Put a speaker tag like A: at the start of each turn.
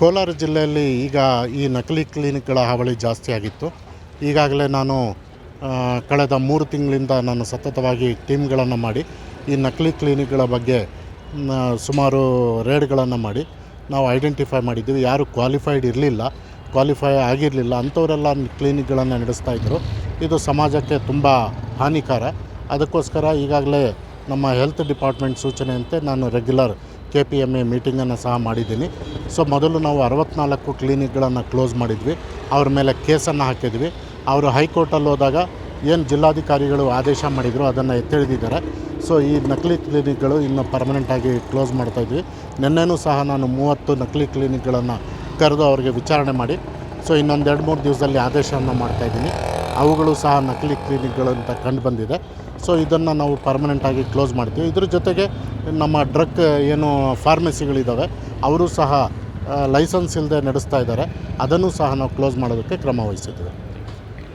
A: ಕೋಲಾರ ಜಿಲ್ಲೆಯಲ್ಲಿ ಈಗ ಈ ನಕಲಿ ಕ್ಲಿನಿಕ್ಗಳ ಹಾವಳಿ ಜಾಸ್ತಿ ಆಗಿತ್ತು. ಈಗಾಗಲೇ ನಾನು ಕಳೆದ ಮೂರು ತಿಂಗಳಿಂದ ನಾನು ಸತತವಾಗಿ ಟೀಮ್ಗಳನ್ನು ಮಾಡಿ, ಈ ನಕಲಿ ಕ್ಲಿನಿಕ್ಗಳ ಬಗ್ಗೆ ಸುಮಾರು ರೇಡ್ಗಳನ್ನು ಮಾಡಿ, ನಾವು ಐಡೆಂಟಿಫೈ ಮಾಡಿದ್ದೀವಿ. ಯಾರು ಕ್ವಾಲಿಫೈಡ್ ಇರಲಿಲ್ಲ, ಕ್ವಾಲಿಫೈ ಆಗಿರಲಿಲ್ಲ, ಅಂಥವರೆಲ್ಲ ಕ್ಲಿನಿಕ್ಗಳನ್ನು ನಡೆಸ್ತಾ ಇದ್ದರು ಇದು ಸಮಾಜಕ್ಕೆ ತುಂಬ ಹಾನಿಕಾರ. ಅದಕ್ಕೋಸ್ಕರ ಈಗಾಗಲೇ ನಮ್ಮ ಹೆಲ್ತ್ ಡಿಪಾರ್ಟ್ಮೆಂಟ್ ಸೂಚನೆಯಂತೆ ನಾನು regular K P M A ಮೀಟಿಂಗನ್ನು ಸಹ ಮಾಡಿದ್ದೀನಿ. ಸೊ ಮೊದಲು ನಾವು ಅರವತ್ನಾಲ್ಕು ಕ್ಲಿನಿಕ್ಗಳನ್ನು ಕ್ಲೋಸ್ ಮಾಡಿದ್ವಿ. ಅವ್ರ ಮೇಲೆ ಕೇಸನ್ನು ಹಾಕಿದ್ವಿ. ಅವರು ಹೈಕೋರ್ಟಲ್ಲಿ ಹೋದಾಗ ಏನು ಜಿಲ್ಲಾಧಿಕಾರಿಗಳು ಆದೇಶ ಮಾಡಿದರು ಅದನ್ನು ಎತ್ತಿಳಿದಿದ್ದಾರೆ. ಸೊ ಈ ನಕಲಿ ಕ್ಲಿನಿಕ್ಗಳು ಇನ್ನು ಪರ್ಮನೆಂಟಾಗಿ ಕ್ಲೋಸ್ ಮಾಡ್ತಾಯಿದ್ವಿ ನಿನ್ನೆನೂ ಸಹ ನಾನು ಮೂವತ್ತು ನಕಲಿ ಕ್ಲಿನಿಕ್ಗಳನ್ನು ಕರೆದು ಅವರಿಗೆ ವಿಚಾರಣೆ ಮಾಡಿ. ಸೊ ಇನ್ನೊಂದು ಎರಡು ಮೂರು ದಿವಸದಲ್ಲಿ ಆದೇಶವನ್ನು ಮಾಡ್ತಾಯಿದ್ದೀನಿ ಅವುಗಳು ಸಹ ನಕಲಿ ಕ್ಲಿನಿಕ್ಗಳು ಅಂತ ಕಂಡು ಬಂದಿದೆ. ಸೊ ಇದನ್ನು ನಾವು ಪರ್ಮನೆಂಟಾಗಿ ಕ್ಲೋಸ್ ಮಾಡ್ತೀವಿ. ಇದ್ರ ಜೊತೆಗೆ ನಮ್ಮ ಡ್ರಗ್ ಏನು ಫಾರ್ಮಸಿಗಳಿದ್ದಾವೆ ಅವರು ಸಹ ಲೈಸೆನ್ಸ್ ಇಲ್ಲದೆ ನಡೆಸ್ತಾ ಇದ್ದಾರೆ. ಅದನ್ನು ಸಹ ನಾವು ಕ್ಲೋಸ್ ಮಾಡೋದಕ್ಕೆ ಕ್ರಮ ವಹಿಸಿದ್ದೀವಿ